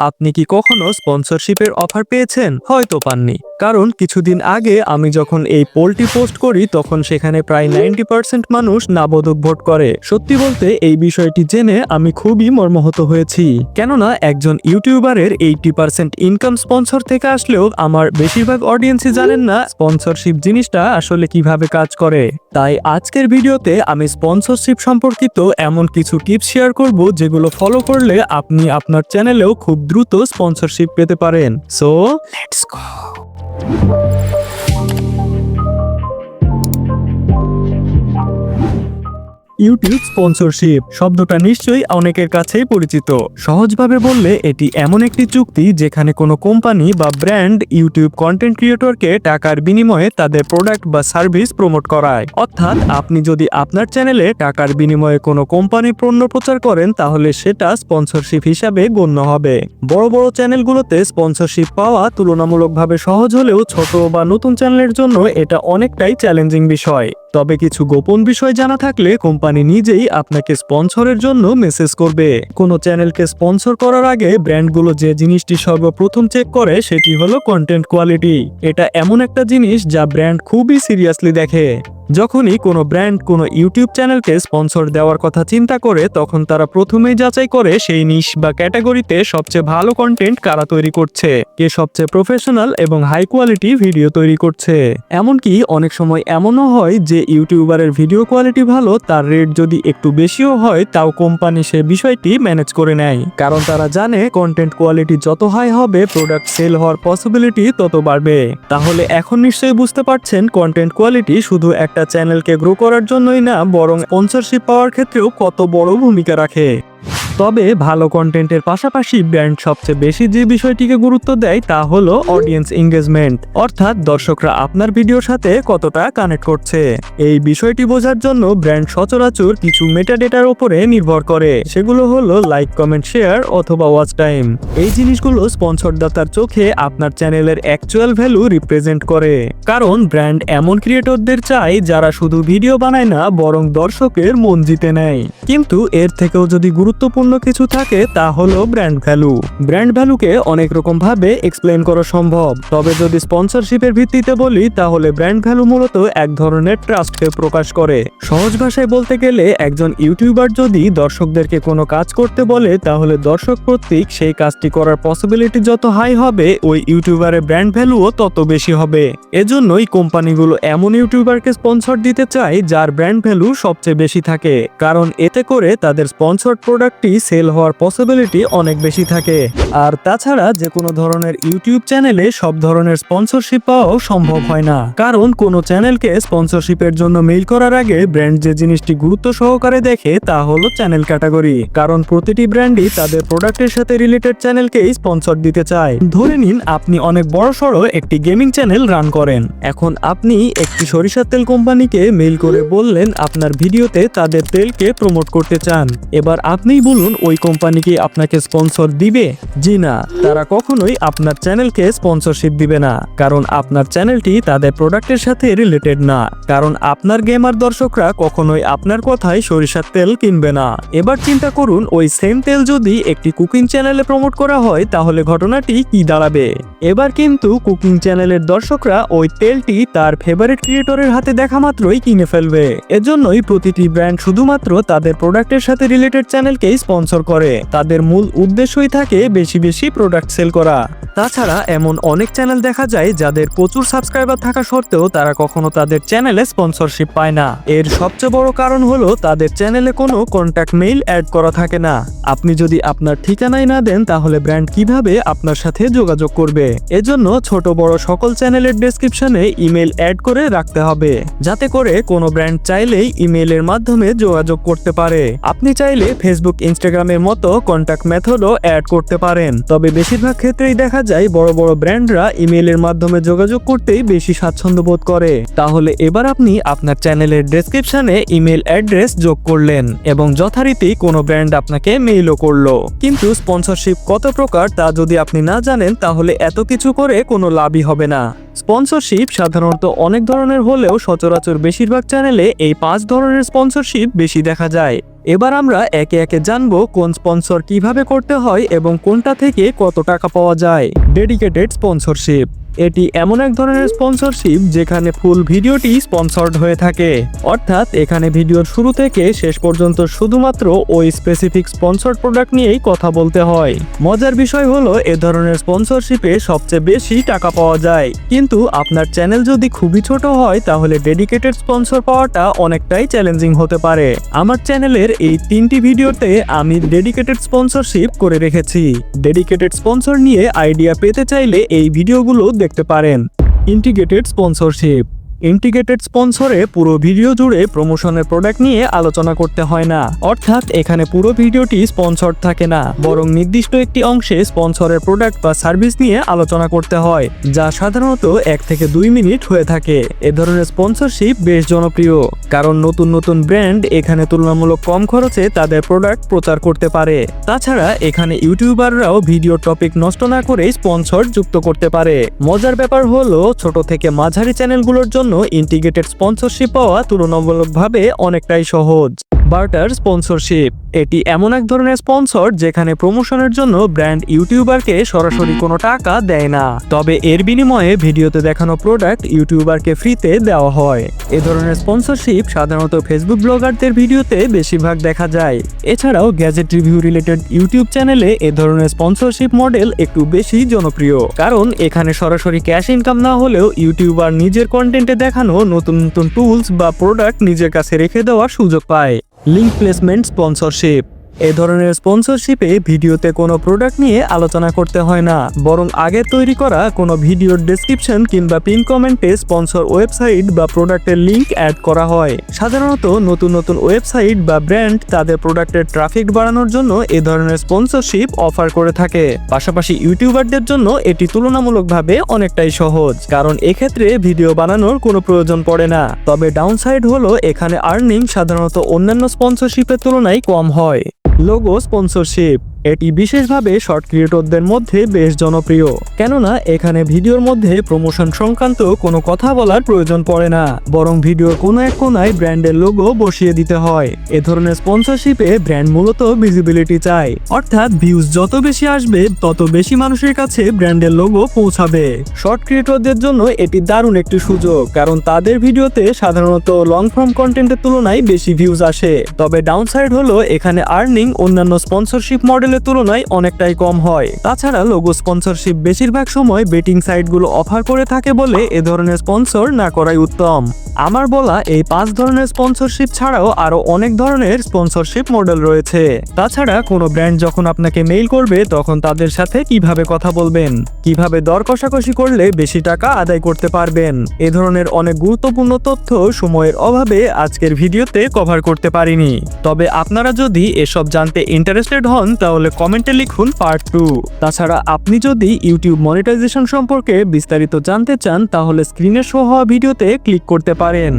আপনি কি কখনো স্পন্সরশিপের অফার পেয়েছেন? হয়তো পাননি। কারণ কিছুদিন আগে আমি যখন এই পোলটি পোস্ট করি, তখন সেখানে প্রায় নাইনটি পার্সেন্ট মানুষ নাবোধক ভোট করে। সত্যি বলতে, এই বিষয়টি জেনে আমি খুবই মর্মাহত হয়েছি। কেননা, একজন ইউটিউবারের এইটি পার্সেন্ট ইনকাম স্পন্সর থেকে আসলেও আমার বেশিরভাগ অডিয়েন্সই জানেন না স্পন্সরশিপ জিনিসটা আসলে কীভাবে কাজ করে। তাই আজকের ভিডিওতে আমি স্পন্সরশিপ সম্পর্কিত এমন কিছু টিপস শেয়ার করব, যেগুলো ফলো করলে আপনি আপনার চ্যানেলেও খুব দ্রুত স্পন্সরশিপ পেতে পারেন। So let's go YouTube sponsorship. শব্দটা নিশ্চয়ই অনেকের কাছেই পরিচিত। সহজভাবে বললে এটি এমন একটি চুক্তি যেখানে কোনো কোম্পানি বা ব্র্যান্ড ইউটিউব কন্টেন্ট ক্রিয়েটরকে টাকার বিনিময়ে তাদের প্রোডাক্ট বা সার্ভিস প্রমোট করায়। অর্থাৎ আপনি যদি আপনার চ্যানেলে টাকার বিনিময়ে কোনো কোম্পানি পণ্য প্রচার করেন, তাহলে সেটা স্পন্সরশিপ হিসাবে গণ্য হবে। বড় বড় চ্যানেলগুলোতে স্পন্সরশিপ পাওয়া তুলনামূলকভাবে সহজ হলেও ছোট বা নতুন চ্যানেলের জন্য এটা অনেকটাই চ্যালেঞ্জিং বিষয়। তবে কিছু গোপন বিষয় জানা থাকলে কোম্পানি নিজেই আপনাকে স্পন্সরের জন্য মেসেজ করবে। কোনো চ্যানেলকে স্পন্সর করার আগে ব্র্যান্ডগুলো যে জিনিসটি সর্বপ্রথম চেক করে সেটি হলো কন্টেন্ট কোয়ালিটি এটা এমন একটা জিনিস যা ব্র্যান্ড খুবই সিরিয়াসলি দেখে। যখনই কোনো ব্র্যান্ড কোনো ইউটিউব চ্যানেলকে স্পন্সর দেওয়ার কথা চিন্তা করে, তখন তারা প্রথমেই যাচাই করে সেই নিশ বা ক্যাটাগরিতে সবচেয়ে ভালো কন্টেন্ট কারা তৈরি করছে, কে সবচেয়ে প্রফেশনাল এবং হাই কোয়ালিটি ভিডিও তৈরি করছে। এমনকি অনেক সময় এমনও হয় যে ইউটিউবারের ভিডিও কোয়ালিটি ভালো, তার রেট যদি একটু বেশিও হয়, তাও কোম্পানি সে বিষয়টি ম্যানেজ করে নেয়। কারণ তারা জানে কন্টেন্ট কোয়ালিটি যত হাই হবে প্রোডাক্ট সেল হওয়ার পসিবিলিটি তত বাড়বে। তাহলে এখন নিশ্চয়ই বুঝতে পারছেন কন্টেন্ট কোয়ালিটি শুধু একটা চ্যানেলকে গ্রো করার জন্যই না বরং স্পন্সরশিপ পাওয়ার ক্ষেত্রেও কত বড় ভূমিকা রাখে। তবে ভালো কন্টেন্টের পাশাপাশি ব্র্যান্ড সবচেয়ে বেশি যে বিষয়টিকে গুরুত্ব দেয় তা হলো অডিয়েন্স এঙ্গেজমেন্ট অর্থাৎ দর্শকরা আপনার ভিডিওর সাথে কতটা কানেক্ট করছে। এই বিষয়টি বোঝার জন্য ব্র্যান্ড সচরাচর কিছু মেটা ডেটার উপরে নির্ভর করে। সেগুলো হলো লাইক কমেন্ট শেয়ার অথবা ওয়াচ টাইম এই জিনিসগুলো স্পন্সরদাতার চোখে আপনার চ্যানেলের অ্যাকচুয়াল ভ্যালু রিপ্রেজেন্ট করে। কারণ ব্র্যান্ড এমন ক্রিয়েটরদের চায় যারা শুধু ভিডিও বানায় না, বরং দর্শকের মন জিতে নেয়। কিন্তু এর থেকেও যদি গুরুত্বপূর্ণ কিছু থাকে, তা হলো ব্র্যান্ড ভ্যালু ব্র্যান্ড ভ্যালুকে অনেক রকম ভাবে এক্সপ্লেন করা সম্ভব। তবে যদি স্পন্সরশিপের ভিত্তিতে বলি, তাহলে ব্র্যান্ড ভ্যালু মূলত এক ধরনের ট্রাস্টকে প্রকাশ করে। সহজ ভাষায় বলতে গেলে, একজন ইউটিউবার যদি দর্শকদেরকে কোনো কাজ করতে বলে, তাহলে দর্শক কর্তৃক সেই কাজটি করার পসিবিলিটি যত হাই হবে, ওই ইউটিউবারের ব্র্যান্ড ভ্যালুও তত বেশি হবে। এজন্যই কোম্পানিগুলো এমন ইউটিউবারকে স্পন্সর দিতে চায়, যার ব্র্যান্ড ভ্যালু সবচেয়ে বেশি থাকে। কারণ এতে করে তাদের স্পন্সর্ড প্রোডাক্টটি সেল হওয়ার পসিবিলিটি অনেক বেশি থাকে। আর তাছাড়া যে কোনো ধরনের ইউটিউব চ্যানেলে সব ধরনের স্পন্সরশিপ পাওয়াও সম্ভব হয় না। কারণ কোনো চ্যানেলকে স্পন্সরশিপের জন্য মেইল করার আগে ব্র্যান্ড যে জিনিসটি গুরুত্ব সহকারে দেখে তা হলো চ্যানেল ক্যাটাগরি কারণ প্রতিটি ব্র্যান্ডই তাদের প্রোডাক্টের সাথে রিলেটেড চ্যানেলকেই স্পন্সর দিতে চায়। ধরে নিন আপনি অনেক বড় সড়ো একটি গেমিং চ্যানেল রান করেন। এখন আপনি একটি সরিষার তেল কোম্পানিকে মেইল করে বললেন আপনার ভিডিওতে তাদের তেলকে প্রমোট করতে চান। এবার আপনিই বলুন ওই কোম্পানি কি আপনাকে স্পন্সর দিবে? জি না, তারা কখনোই আপনার চ্যানেলকে স্পন্সরশিপ দিবে না। কারণ আপনার চ্যানেলটি তাদের প্রোডাক্টের সাথে রিলেটেড না। কারণ আপনার গেমার দর্শকরা কখনোই আপনার কথায় সরিষার তেল কিনবে না। এবার চিন্তা করুন, ওই সেম তেল যদি একটি কুকিং চ্যানেলে প্রমোট করা হয়, তাহলে ঘটনাটি কি দাঁড়াবে? এবার কিন্তু কুকিং চ্যানেলের দর্শকরা ওই তেলটি তার ফেভারিট ক্রিয়েটরের হাতে দেখা মাত্রই কিনে ফেলবে। এজন্যই প্রতিটি ব্র্যান্ড শুধুমাত্র তাদের প্রোডাক্টের সাথে রিলেটেড চ্যানেলকেই স্পন্সর করে। তাদের মূল উদ্দেশ্যই থাকে বেশি বেশি প্রোডাক্ট সেল করা। তাছাড়া এমন অনেক চ্যানেল দেখা যায় যাদের প্রচুর সাবস্ক্রাইবার থাকা সত্ত্বেও তারা কখনো তাদের চ্যানেলে স্পন্সরশিপ পায় না। এর সবচেয়ে বড় কারণ হলো তাদের চ্যানেলে কোনো কন্ট্যাক্ট মেইল অ্যাড করা থাকে না। আপনি যদি আপনার ঠিকানায় না দেন, তাহলে ব্র্যান্ড কীভাবে আপনার সাথে যোগাযোগ করবে? এজন্য ছোট বড় সকল চ্যানেলের ডেসক্রিপশনে ইমেল অ্যাড করে রাখতে হবে। যাতে করে কোনো ব্র্যান্ড চাইলেই ইমেলের মাধ্যমে যোগাযোগ করতে পারে। আপনি চাইলে ফেসবুক ইনস্টাগ্রামের মতো কন্ট্যাক্ট মেথডও অ্যাড করতে পারেন। তবে বেশিরভাগ ক্ষেত্রেই দেখা যায় বড় বড় ব্র্যান্ডরা ইমেইলের মাধ্যমে যোগাযোগ করতেই বেশি স্বাচ্ছন্দ্য বোধ করে। তাহলে এবার আপনি আপনার চ্যানেলের ডেসক্রিপশনে ইমেল অ্যাড্রেস যোগ করলেন এবং যথারীতি কোনো ব্র্যান্ড আপনাকে মেইলও করল। কিন্তু স্পন্সরশিপ কত প্রকার তা যদি আপনি না জানেন, তাহলে এত কিছু করে কোনো লাভই হবে না। স্পন্সরশিপ সাধারণত অনেক ধরনের হলেও সচরাচর বেশিরভাগ চ্যানেলে এই পাঁচ ধরনের স্পন্সরশিপ বেশি দেখা যায়। এবার আমরা একে একে জানব কোন স্পন্সর কীভাবে করতে হয় এবং কোনটা থেকে কত টাকা পাওয়া যায়। ডেডিকেটেড স্পন্সরশিপ এটি এমন এক ধরনের স্পন্সরশিপ যেখানে ফুল ভিডিওটি স্পন্সর্ড হয়ে থাকে। অর্থাৎ এখানে ভিডিওর শুরু থেকে শেষ পর্যন্ত শুধুমাত্র ওই স্পেসিফিক স্পন্সর্ড প্রোডাক্ট নিয়েই কথা বলতে হয়। মজার বিষয় হলো, এ ধরনের স্পন্সরশিপে সবচেয়ে বেশি টাকা পাওয়া যায়। কিন্তু আপনার চ্যানেল যদি খুবই ছোট হয়, তাহলে ডেডিকেটেড স্পন্সর পাওয়াটা অনেকটাই চ্যালেঞ্জিং হতে পারে। আমার চ্যানেলের এই তিনটি ভিডিওতে আমি ডেডিকেটেড স্পন্সরশিপ করে রেখেছি। ডেডিকেটেড স্পন্সর নিয়ে আইডিয়া পেতে চাইলে এই ভিডিওগুলো দেখতে পারেন। ইন্টিগ্রেটেড স্পন্সরশিপ ইন্টিগ্রেটেড স্পন্সরে পুরো ভিডিও জুড়ে প্রমোশনের প্রোডাক্ট নিয়ে আলোচনা করতে হয় না। অর্থাৎ এখানে পুরো ভিডিওটি স্পন্সর থাকে না। বরং নির্দিষ্ট একটি অংশে স্পন্সরের প্রোডাক্ট বা সার্ভিস নিয়ে আলোচনা করতে হয়, যা সাধারণত এক থেকে দুই মিনিট হয়ে থাকে। এ ধরনের স্পন্সরশিপ বেশ জনপ্রিয়, কারণ নতুন নতুন ব্র্যান্ড এখানে তুলনামূলক কম খরচে তাদের প্রোডাক্ট প্রচার করতে পারে। তাছাড়া এখানে ইউটিউবাররাও ভিডিও টপিক নষ্ট না করে স্পন্সর যুক্ত করতে পারে। মজার ব্যাপার হলো, ছোট থেকে মাঝারি চ্যানেলগুলোর জন্য ইন্টিগ্রেটেড স্পন্সরশিপ পাওয়া তুলনামূলকভাবে অনেকটাই সহজ। Barter sponsorship. এটি এমন এক ধরনের স্পন্সর যেখানে প্রমোশনের জন্য ব্র্যান্ড ইউটিউবারকে সরাসরি কোনো টাকা দেয় না। তবে এর বিনিময়ে ভিডিওতে দেখানো প্রোডাক্ট ইউটিউবারকে ফ্রিতে দেওয়া হয়। এ ধরনের স্পন্সরশিপ সাধারণত ফেসবুক ব্লগারদের ভিডিওতে বেশিরভাগ দেখা যায়। এছাড়াও গ্যাজেট রিভিউ রিলেটেড ইউটিউব চ্যানেলে এ ধরনের স্পন্সরশিপ মডেল একটু বেশি জনপ্রিয়। কারণ এখানে সরাসরি ক্যাশ ইনকাম না হলেও ইউটিউবার নিজের কন্টেন্টে দেখানো নতুন নতুন টুলস বা প্রোডাক্ট নিজের কাছে রেখে দেওয়ার সুযোগ পায়। লিঙ্ক প্লেসমেন্ট স্পন্সরশিপ এ ধরনের স্পন্সরশিপে ভিডিওতে কোনো প্রোডাক্ট নিয়ে আলোচনা করতে হয় না। বরং আগে তৈরি করা কোনো ভিডিওর ডেসক্রিপশন কিংবা পিন কমেন্টে স্পন্সর ওয়েবসাইট বা প্রোডাক্টের লিঙ্ক অ্যাড করা হয়। সাধারণত নতুন নতুন ওয়েবসাইট বা ব্র্যান্ড তাদের প্রোডাক্টের ট্রাফিক বাড়ানোর জন্য এ ধরনের স্পন্সরশিপ অফার করে থাকে। পাশাপাশি ইউটিউবারদের জন্য এটি তুলনামূলকভাবে অনেকটাই সহজ, কারণ এক্ষেত্রে ভিডিও বানানোর কোনো প্রয়োজন পড়ে না। তবে ডাউনসাইড হলো এখানে আর্নিং সাধারণত অন্যান্য স্পন্সরশিপের তুলনায় কম হয়। লোগো স্পন্সরশিপ এটি বিশেষভাবে শর্ট ক্রিয়েটরদের মধ্যে বেশ জনপ্রিয়। কেননা, এখানে ভিডিওর মধ্যে প্রমোশন সংক্রান্ত কোনো কথা বলার প্রয়োজন পড়ে না। বরং ভিডিওর কোনো এক কোনায় ব্র্যান্ডের লোগো বসিয়ে দিতে হয়। এ ধরনের স্পন্সরশিপে ব্র্যান্ড মূলত ভিজিবিলিটি চায়। অর্থাৎ ভিউজ যত বেশি আসবে, তত বেশি মানুষের কাছে ব্র্যান্ডের লোগো পৌঁছাবে। শর্ট ক্রিয়েটরদের জন্য এটি দারুণ একটি সুযোগ, কারণ তাদের ভিডিওতে সাধারণত লং ফর্ম কন্টেন্টের তুলনায় বেশি ভিউজ আসে। তবে ডাউনসাইড হলো, এখানে আর্নিং অন্যান্য স্পন্সরশিপ মডেলের তুলনায় অনেকটাই কম হয়। তাছাড়া লোগো স্পন্সরশিপ বেশিরভাগ সময় বেটিং সাইটগুলো অফার করে থাকে বলে এ ধরনের স্পন্সর না করাই উত্তম। আমার বলা এই পাঁচ ধরনের স্পন্সরশিপ ছাড়াও আরও অনেক ধরনের স্পন্সরশিপ মডেল রয়েছে। তাছাড়া কোনো ব্র্যান্ড যখন আপনাকে মেইল করবে, তখন তাদের সাথে কীভাবে কথা বলবেন? কীভাবে দর কষাকষি করলে বেশি টাকা আদায় করতে পারবেন? এ ধরনের অনেক গুরুত্বপূর্ণ তথ্য সময়ের অভাবে আজকের ভিডিওতে কভার করতে পারিনি। তবে আপনারা যদি এসব জানতে ইন্টারেস্টেড হন তাহলে কমেন্টে লিখুন পার্ট টু তাছাড়া আপনি যদি ইউটিউব মনিটাইজেশন সম্পর্কে বিস্তারিত জানতে চান, তাহলে স্ক্রিনে শো হওয়া ভিডিওতে ক্লিক করতে পারেন।